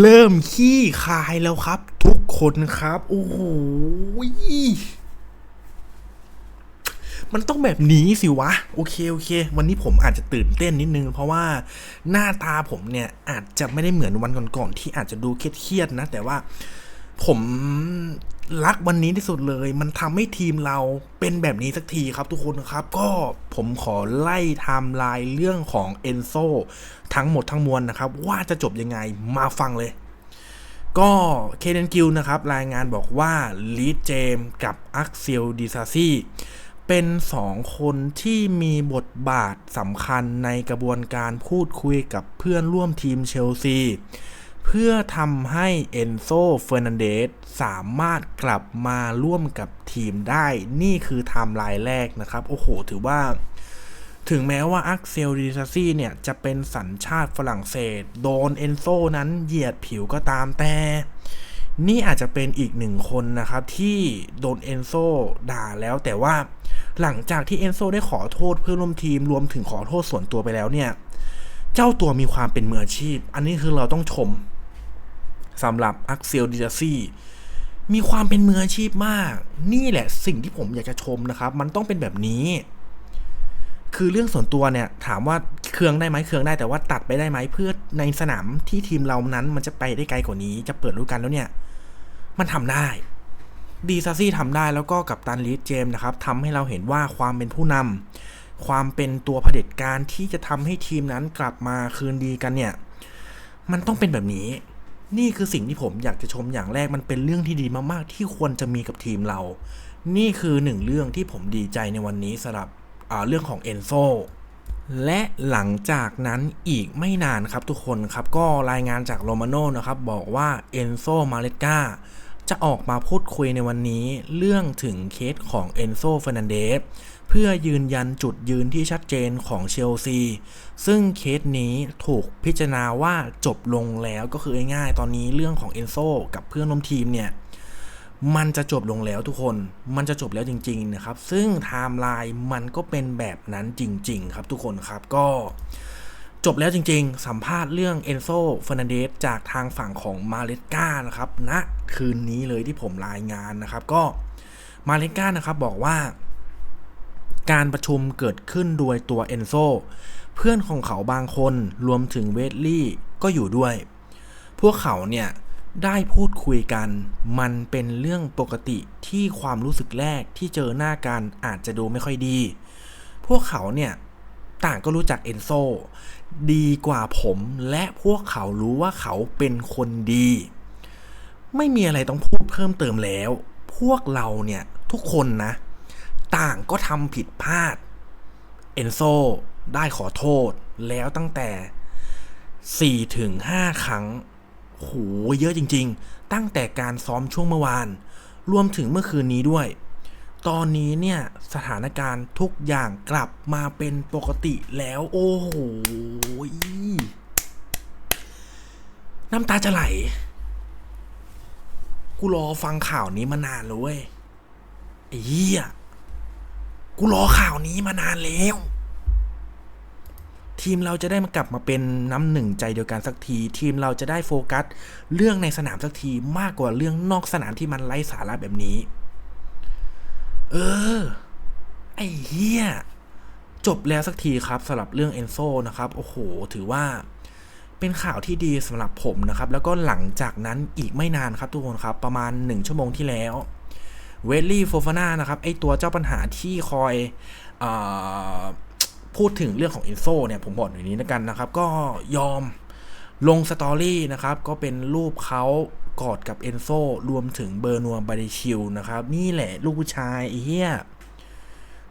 เริ่มขี้คายแล้วครับ ทุกคนครับ โอ้โหมันต้องแบบนี้สิวะ โอเคโอเค วันนี้ผมอาจจะตื่นเต้นนิดนึง เพราะว่าหน้าตาผมเนี่ยอาจจะไม่ได้เหมือนวันก่อนๆที่อาจจะดูเครียดๆนะ แต่ว่า ผมรักวันนี้ที่สุดเลย มันทำให้ทีมเราเป็นแบบนี้สักทีครับทุกคนครับ ก็ผมขอไล่ไทม์ไลน์เรื่องของเอนโซทั้งหมดทั้งมวลนะครับ ว่าจะจบยังไงมาฟังเลย ก็เคเดนกิลนะครับ รายงานบอกว่าลีดเจมกับอักเซลดิซาซีเป็นสองคนที่มีบทบาทสำคัญในกระบวนการพูดคุยกับเพื่อนร่วมทีมเชลซี เพื่อทำให้เอนโซเฟอร์นันเดสสามารถกลับมาร่วมกับทีมได้ นี่คือไทม์ไลน์แรกนะครับ โอ้โห ถือว่า ถึงแม้ว่าอักเซลดิซาซี่เนี่ย จะเป็นสัญชาติฝรั่งเศส โดนเอนโซนั้นเหยียดผิวก็ตามแต่ นี่อาจจะเป็นอีกหนึ่งคนนะครับ ที่โดนเอนโซด่าแล้วแต่ว่าหลังจากที่เอนโซได้ขอโทษเพื่อนร่วมทีมรวมถึงขอโทษส่วนตัวไปแล้วเนี่ย เจ้าตัวมีความเป็นมืออาชีพ อันนี้คือเราต้องชม สำหรับอักเซลดิซาซี่มีความเป็นมืออาชีพมาก นี่แหละสิ่งที่ผมอยากจะชมนะครับ มันต้องเป็นแบบนี้ คือเรื่องส่วนตัวเนี่ย ถามว่าเครื่องได้ไหมเครื่องได้แต่ว่าตัดไปได้ไหมเพื่อในสนามที่ทีมเรานั้นมันจะไปได้ไกลกว่านี้ จะเปิดฤดูกาลแล้วเนี่ย มันทำได้ ดีซาซี่ทำได้แล้วก็กับตันลีดเจมนะครับทำให้เราเห็นว่าความเป็นผู้นำความเป็นตัวเผด็จการที่จะทำให้ทีมนั้นกลับมาคืนดีกันเนี่ย มันต้องเป็นแบบนี้ นี่คือสิ่งที่ผมอยากจะชมอย่างแรกมันเป็นเรื่องที่ดีมากๆ ที่ควรจะมีกับทีมเรา นี่คือหนึ่งเรื่องที่ผมดีใจในวันนี้สำหรับเรื่องของเอนโซและหลังจากนั้นอีกไม่นานครับทุกคนครับ ก็รายงานจากโรมาโนนะครับ บอกว่าเอนโซมาเลกา จะออกมาพูดคุยในวันนี้เรื่องถึงเคสของเอนโซเฟรนันเดสเพื่อยืนยันจุดยืนที่ชัดเจนของเชลซี ซึ่งเคสนี้ถูกพิจารณาว่าจบลงแล้วก็คือง่ายๆตอนนี้เรื่องของเอนโซกับเพื่อนร่วมทีมเนี่ย มันจะจบลงแล้วทุกคน มันจะจบแล้วจริงๆนะครับ ซึ่งไทม์ไลน์มันก็เป็นแบบนั้นจริง ๆ ครับทุกคนครับก็ จบแล้วจริงๆ สัมภาษณ์เรื่องเอนโซเฟอร์นันเดสจากทางฝั่งของมาเลสกานะครับณนะคืนนี้เลยที่ผมรายงานนะครับ ก็มาเลสกานะครับบอกว่า การประชุมเกิดขึ้นโดยตัวเอนโซเพื่อนของเขาบางคนรวมถึงเวดลี่ก็อยู่ด้วย พวกเขาเนี่ยได้พูดคุยกัน มันเป็นเรื่องปกติที่ความรู้สึกแรกที่เจอหน้ากันอาจจะดูไม่ค่อยดี พวกเขาเนี่ยต่างก็รู้จักเอนโซ ดีกว่าผม และพวกเขารู้ว่าเขาเป็นคนดี ไม่มีอะไรต้องพูดเพิ่มเติมแล้ว พวกเราเนี่ยทุกคนนะ ต่างก็ทำผิดพลาด เอนโซได้ขอโทษแล้วตั้งแต่4-5ครั้งโหเยอะจริง ๆ ตั้งแต่การซ้อมช่วงเมื่อวาน รวมถึงเมื่อคืนนี้ด้วย ตอนนี้เนี่ยสถานการณ์ทุกอย่างกลับมาเป็นปกติแล้วโอ้โหน้ำตาจะไหล กูรอฟังข่าวนี้มานานแล้วเว้ยไอ้เหี้ยกูรอข่าวนี้มานานแล้ว ทีมเราจะได้มากลับมาเป็นน้ำหนึ่งใจเดียวกันสักที ทีมเราจะได้โฟกัส เรื่องในสนามสักทีมากกว่าเรื่องนอกสนามที่มันไร้สาระแบบนี้ เออ ไอ้เหี้ยจบแล้วสักทีครับสำหรับเรื่องเอนโซนะครับ โอ้โห ถือว่าเป็นข่าวที่ดีสำหรับผมนะครับ แล้วก็หลังจากนั้นอีกไม่นานครับทุกคนครับ ประมาณหนึ่งชั่วโมงที่แล้วเวลลี่โฟฟาน่านะครับ ไอตัวเจ้าปัญหาที่คอยอพูดถึงเรื่องของเอนโซเนี่ย ผมบอกอย่างนี้นะกันนะครับ ก็ยอมลงสตอรี่นะครับ ก็เป็นรูปเขา กอดกับเอนโซรวมถึงเบอร์นัวบาริชิลนะครับ นี่แหละลูกผู้ชายไอ้เหี้ย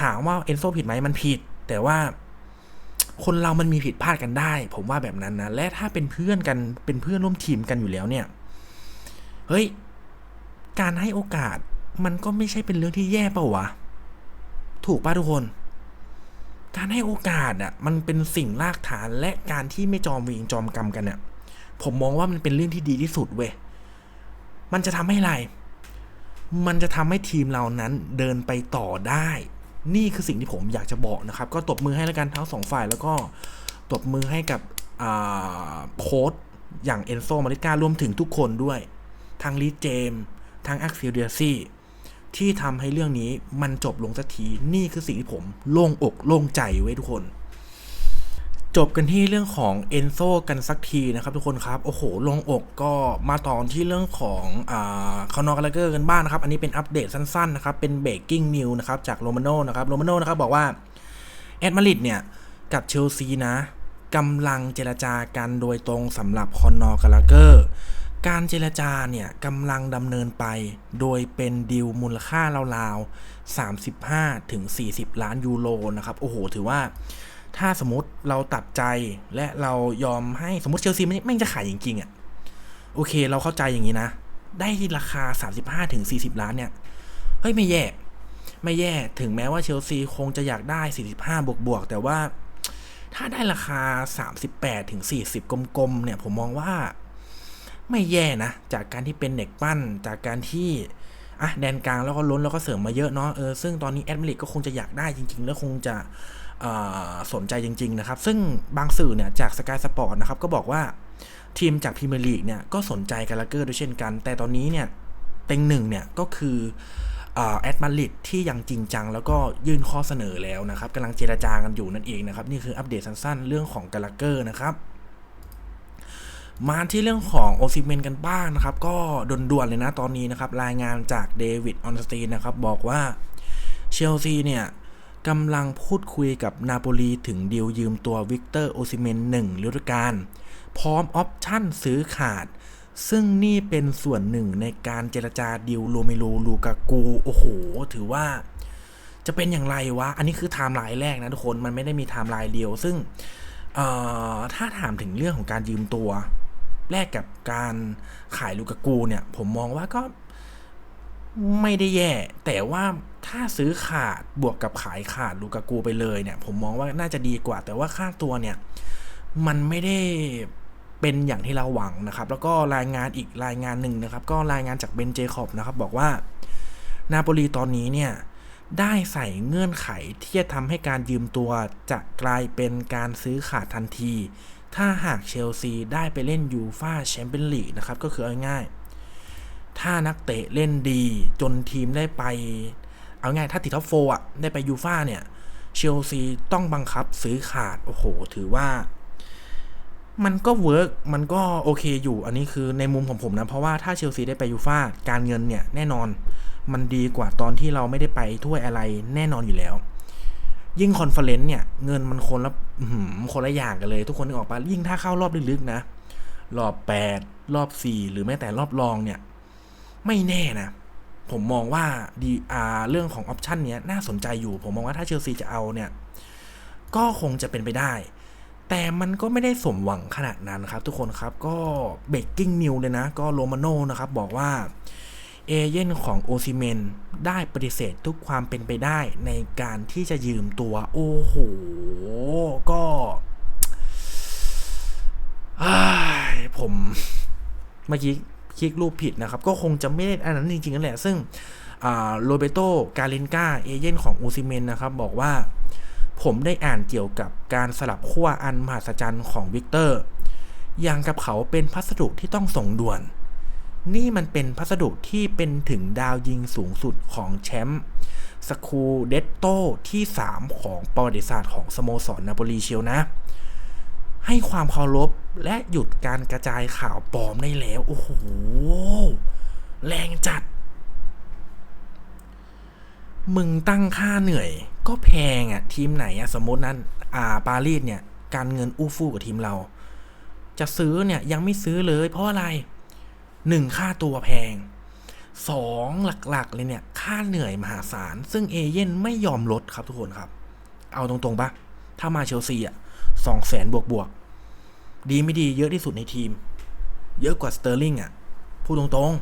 ถามว่าเอนโซผิดไหมมันผิด แต่ว่าคนเรามันมีผิดพลาดกันได้ ผมว่าแบบนั้นนะ และถ้าเป็นเพื่อนกันเป็นเพื่อนร่วมทีมกันอยู่แล้วเนี่ย เฮ้ย การให้โอกาสมันก็ไม่ใช่เป็นเรื่องที่แย่เปล่าวะ ถูกป่ะทุกคน การให้โอกาสอะ มันเป็นสิ่งรากฐานและการที่ไม่จอมวิงจอมกรรมกันเนี่ยผมมองว่ามันเป็นเรื่องที่ดีที่สุดเว้ย มันจะทำให้อะไร มันจะทำให้ทีมเรานั้นเดินไปต่อได้ นี่คือสิ่งที่ผมอยากจะบอกนะครับ ก็ตบมือให้แล้วกันทั้งสองฝ่ายแล้วก็ตบมือให้กับโค้ชอย่างเอนโซมาริการวมถึงทุกคนด้วย ทั้งลีเจมส์ทั้งอ็กซิลเดียซี่ที่ทำให้เรื่องนี้มันจบลงสักที นี่คือสิ่งที่ผมโล่งอกโล่งใจไว้ทุกคน จบกันที่เรื่องของเอนโซกันสักทีนะครับทุกคนครับ โอ้โหลงอกก็มาต่อที่เรื่องของอ่าคอนอร์กาเกอร์กันบ้างนะครับ อันนี้เป็นอัปเดตสั้นๆนะครับเป็นเบรกกิ้งนิวนะครับจากโรมาโนนะครับโรมาโนนะครับบอกว่าแอดมาริดเนี่ย กับเชลซีนะกำลังเจรจากันโดยตรงสำหรับคอนอร์กาเกอร์การเจรจาเนี่ยกำลังดำเนินไป โดยเป็นดีลมูลค่าราวๆ 35ถึง40 ล้านยูโรนะครับ โอ้โห ถือว่า ถ้าสมมติเราตัดใจและเรายอมให้สมมติเชลซีไม่ไม่จะขายจริงๆอะ่ะโอเค เราเข้าใจอย่างนี้นะ ได้ราคา 35ถึง40ล้านเนี่ย เฮ้ย ไม่แย่ ไม่แย่ถึงแม้ว่าเชลซีคงจะอยากได้ 45 บวกบวกๆแต่ว่าถ้าได้ราคา 38ถึง40กลมๆเนี่ย ผมมองว่า ไม่แย่นะ จากการที่เป็นเด็กปั้นจากการที่อะแดนกลางแล้วก็ล้นแล้วก็เสริมมาเยอะเนาะเออซึ่งตอนนี้แอดมิลิกก็คงจะอยากได้จริง ๆ แล้วคงจะ สนใจจริง ๆ นะครับ ซึ่งบางสื่อเนี่ยจากสกายสปอร์ตนะครับก็บอกว่าทีมจากพรีเมียร์ลีกเนี่ยก็สนใจกาลาเกอร์ด้วยเช่นกัน แต่ตอนนี้เนี่ยเต็งหนึ่งเนี่ยก็คือแอดมาริดที่ยังจริงจัง แล้วก็ยื่นข้อเสนอแล้วนะครับกำลังเจรจากันอยู่นั่นเองนะครับ นี่คืออัปเดตสั้นๆ เรื่องของกาลาเกอร์นะครับมาที่เรื่องของโอซิเมนกันบ้างนะครับ ก็ด่วนๆเลยนะตอนนี้นะครับ รายงานจากเดวิดออนสตีนนะครับ บอกว่าเชลซีเนี่ย กำลังพูดคุยกับนาโปลีถึงดีลยืมตัววิกเตอร์โอซิเมนหนึ่งฤดูกาลพร้อมออปชั่นซื้อขาด ซึ่งนี่เป็นส่วนหนึ่งในการเจรจาดีลโรเมโลลูกากู โอ้โห ถือว่า จะเป็นอย่างไรวะ อันนี้คือไทม์ไลน์แรกนะทุกคน มันไม่ได้มีไทม์ไลน์เดียว ซึ่งถ้าถามถึงเรื่องของการยืมตัว แลกกับการขายลูกากูเนี่ย ผมมองว่าก็ไม่ได้แย่ แต่ว่า ถ้าซื้อขาดบวกกับขายขาดลูกากูไปเลยเนี่ย ผมมองว่าน่าจะดีกว่า แต่ว่าค่าตัวเนี่ย มันไม่ได้เป็นอย่างที่เราหวังนะครับ แล้วก็รายงานอีกรายงานหนึ่งนะครับ ก็รายงานจากเบนเจคอบนะครับ บอกว่านาโปลีตอนนี้เนี่ยได้ใส่เงื่อนไขที่จะทำให้การยืมตัวจะกลายเป็นการซื้อขาดทันที ถ้าหากเชลซีได้ไปเล่นยูฟาแชมเปี้ยนลีกนะครับ ก็คือเอาง่าย ถ้านักเตะเล่นดีจนทีมได้ไป เอาง่ายถ้าติดท็อปโฟอะได้ไปยูฟาเนี่ยเชลซีต้องบังคับซื้อขาด โอ้โห ถือว่า มันก็เวิร์กมันก็โอเคอยู่ อันนี้คือในมุมของผมนะ เพราะว่าถ้าเชลซีได้ไปยูฟาการเงินเนี่ยแน่นอนมันดีกว่าตอนที่เราไม่ได้ไปถ้วยอะไรแน่นอนอยู่แล้ว ยิ่งคอนเฟอเรนซ์เนี่ย เงินมันคนละหือคนละอย่างกันเลย ทุกคนนึกออกปะยิ่งถ้าเข้ารอบลึกๆนะ รอบแปดรอบสี่หรือแม้แต่รอบรองเนี่ย ไม่แน่นะ ผมมองว่าดีอาเรื่องของออปชันเนี้ยน่าสนใจอยู่ ผมมองว่าถ้าเชลซีจะเอาเนี่ย ก็คงจะเป็นไปได้ แต่มันก็ไม่ได้สมหวังขนาดนั้นครับ ทุกคนครับก็เบรกกิ้งนิวเลยนะ ก็โรมาโน่นะครับ บอกว่าเอเย่นของโอซิเมนได้ปฏิเสธทุกความเป็นไปได้ในการที่จะยืมตัวโอ้โห ก็ผมเมื่อกี้ คลิกรูปผิดนะครับ ก็คงจะไม่ได้อันนั้นจริงๆนั่นแหละ ซึ่งโรเบโตกาเลนกาเอเย่นของโอซิเมนนะครับ บอกว่าผมได้อ่านเกี่ยวกับการสลับขั้วอันมหัศจรรย์ของวิกเตอร์อย่างกับเขาเป็นพัสดุที่ต้องส่งด่วน นี่มันเป็นพัสดุที่เป็นถึงดาวยิงสูงสุดของแชมป์สคูเดตโตที่ 3 ของประวัติศาสตร์ของสโมสรนาโปลีเชียวนะ ให้ความเคารพและหยุดการกระจายข่าวปลอมได้แล้ว โอ้โห แรงจัด มึงตั้งค่าเหนื่อย ก็แพงอะทีมไหนอะสมมตินั้น อ่า ปารีสเนี่ย การเงินอู้ฟู่กับทีมเรา จะซื้อเนี่ยยังไม่ซื้อเลย เพราะอะไรหนึ่งค่าตัวแพงสองหลักๆเลยเนี่ย ค่าเหนื่อยมหาศาล ซึ่งเอเย่นไม่ยอมลดครับทุกคนครับ เอาตรงๆปะถ้ามาเชลซีอะ สองแสนบวกบวกๆดีไม่ดีเยอะที่สุดในทีม เยอะกว่าสเตอร์ลิงอะ พูดตรง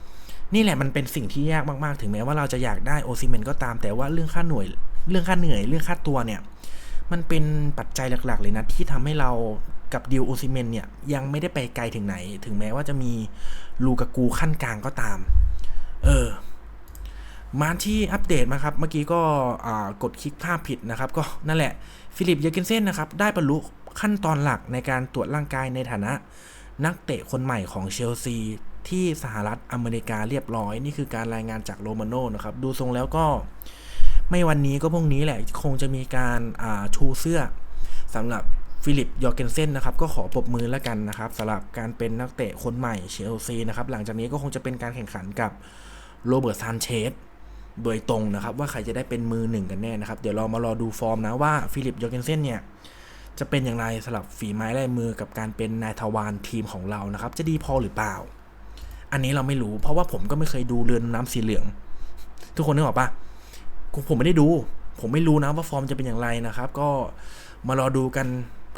ๆ นี่แหละมันเป็นสิ่งที่ยากมากๆ ถึงแม้ว่าเราจะอยากได้โอซิเมนก็ตามแต่ว่าเรื่องค่าหน่วย เรื่องค่าเหนื่อย เรื่องค่าตัวเนี่ย มันเป็นปัจจัยหลักๆ เลยนะ ที่ทำให้เรากับดิวโอซิเมนเนี่ย ยังไม่ได้ไปไกลถึงไหน ถึงแม้ว่าจะมีลูกากูขั้นกลางก็ตาม เออ มาที่อัปเดตมาครับ เมื่อกี้ก็กดคลิกภาพผิดนะครับ ก็นั่นแหละ ฟิลิป เยอร์เกนเซนนะครับ ได้บรรลุขั้นตอนหลักในการตรวจร่างกายในฐานะ นักเตะคนใหม่ของเชลซี ที่สหรัฐอเมริกาเรียบร้อย นี่คือการรายงานจากโรมาโน่นะครับ ดูทรงแล้วก็ไม่วันนี้ก็พรุ่งนี้แหละ คงจะมีการาชูเสื้อสำหรับฟิลิป ยอร์เกนเซนนะครับ ก็ขอปรบมือแล้วกันนะครับสำหรับการเป็นนักเตะคนใหม่เชลซีนะครับ หลังจากนี้ก็คงจะเป็นการแข่งขันกับโรเบิร์ตซานเชส โดยตรงนะครับ ว่าใครจะได้เป็นมือหนึ่งกันแน่นะครับ เดี๋ยวเรามารอดูฟอร์มนะว่าฟิลิปยอร์เกนเซนเนี่ยจะเป็นอย่างไรสำหรับฝีไม้ลายมือกับการเป็นนายทวารทีมของเรานะครับ จะดีพอหรือเปล่า อันนี้เราไม่รู้ เพราะว่าผมก็ไม่เคยดูเรือนน้ำสีเหลือง ทุกคนนึกออกปะผมไม่ได้ดู ผมไม่รู้นะว่าฟอร์มจะเป็นอย่างไรนะครับ ก็มารอดูกัน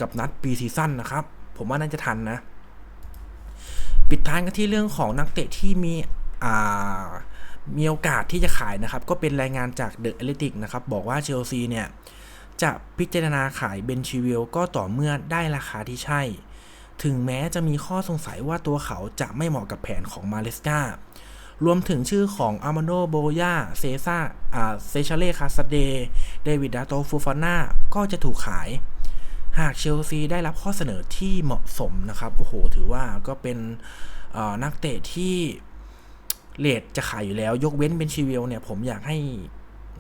กับนัดปีซีซั่นนะครับ ผมว่าน่าจะทันนะ ปิดท้ายกันที่เรื่องของนักเตะที่มีอ่า มีโอกาสที่จะขายนะครับ ก็เป็นรายงานจากเดอะเอลิติกนะครับ บอกว่าเชลซีเนี่ย จะพิจารณาขายเบนชิวิลก็ต่อเมื่อได้ราคาที่ใช่ ถึงแม้จะมีข้อสงสัยว่าตัวเขาจะไม่เหมาะกับแผนของมาเลสการวมถึงชื่อของอามาโนโบยาเซซาอ่าเซชาเล่คาสเดเดวิดดาโตฟูฟาน่าก็จะถูกขาย หากเชลซีได้รับข้อเสนอที่เหมาะสมนะครับ โอ้โห ถือว่าก็เป็นนักเตะที่ เลทจะขายอยู่แล้ว ยกเว้นเบนชิวิลเนี่ย ผมอยากให้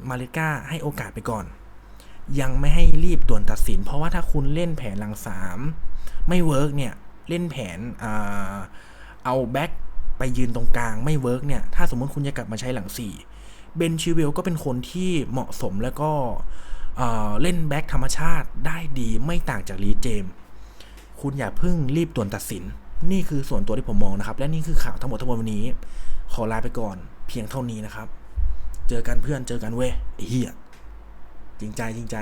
มาเลสกาให้โอกาสไปก่อน ยังไม่ให้รีบด่วนตัดสิน เพราะว่าถ้าคุณเล่นแผนหลังสามไม่เวิร์กเนี่ย เล่นแผนอ่าเอาแบ็คไปยืนตรงกลางไม่เวิร์กเนี่ย ถ้าสมมติคุณจะกลับมาใช้หลังสี่เบนชิวิลก็เป็นคนที่เหมาะสมแล้วก็เล่นแบ็คธรรมชาติได้ดีไม่ต่างจากลีเจม คุณอย่าเพิ่งรีบด่วนตัดสิน นี่คือส่วนตัวที่ผมมองนะครับ และนี่คือข่าวทั้งหมดทั้งมวลวันนี้ ขอลาไปก่อน เพียงเท่านี้นะครับ เจอกันเพื่อนเจอกันเว้ยเฮียจริงใจจริงใจ